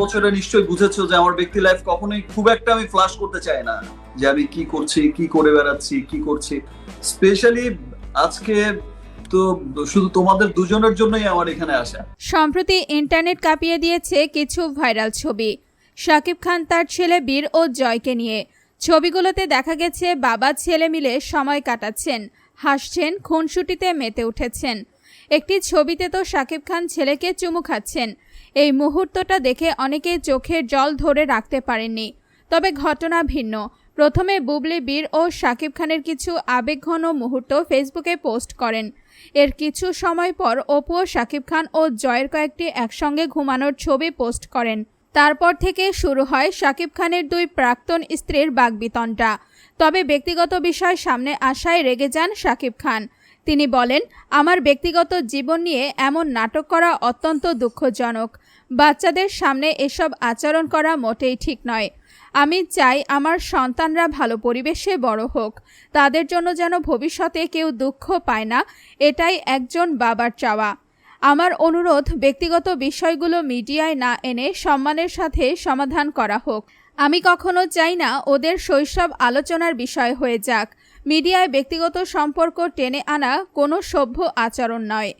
বছরে নিশ্চয়ই বুঝেছ যে আমার ব্যক্তি লাইফ কখনোই খুব একটা আমি ফ্লাশ করতে চাই না, যে আমি কি করছি, কি করে বেড়াচ্ছি, কি করছি। স্পেশালি আজকে তো শুধু তোমাদের দুজনের জন্যই আমার এখানে আসা। সম্প্রতি ইন্টারনেট কাঁপিয়ে দিয়েছে কিছু ভাইরাল ছবি। শাকিব খান তার ছেলে বীর ও জয়কে নিয়ে। ছবিগুলোতে দেখা গেছে বাবা ছেলে মিলে সময় কাটাচ্ছেন, হাসছেন, খুনসুটিতে মেতে উঠেছেন। একটি ছবিতে তো শাকিব খান ছেলেকে চুমু খাচ্ছেন এই মুহূর্তটা দেখে অনেকে চোখের জল ধরে রাখতে পারেননি। তবে ঘটনা ভিন্ন। প্রথমে বুবলি বীর ও শাকিব খানের কিছু আবেগঘন মুহূর্ত ফেসবুকে পোস্ট করেন। এর কিছু সময় পর অপু শাকিব খান ও জয়ের কয়েকটি একসঙ্গে ঘুমানোর ছবি পোস্ট করেন। তারপর থেকে শুরু হয় শাকিব খানের দুই প্রাক্তন স্ত্রীর বাগবিতনটা তবে ব্যক্তিগত বিষয় সামনে আসায় রেগে যান শাকিব খান। তিনি বলেন, আমার ব্যক্তিগত জীবন নিয়ে এমন নাটক করা অত্যন্ত দুঃখজনক। বাচ্চাদের সামনে এসব আচরণ করা মোটেই ঠিক নয়। আমি চাই আমার সন্তানরা ভালো পরিবেশে বড় হোক। তাদের জন্য যেন ভবিষ্যতে কেউ দুঃখ পায় না, এটাই একজন বাবার চাওয়া। আমার অনুরোধ, ব্যক্তিগত বিষয়গুলো মিডিয়ায় না এনে সম্মানের সাথে সমাধান করা হোক। আমি কখনো চাই না ওদের শৈশব আলোচনার বিষয় হয়ে যাক। মিডিয়ায় ব্যক্তিগত সম্পর্ক টেনে আনা কোনো সভ্য আচরণ নয়।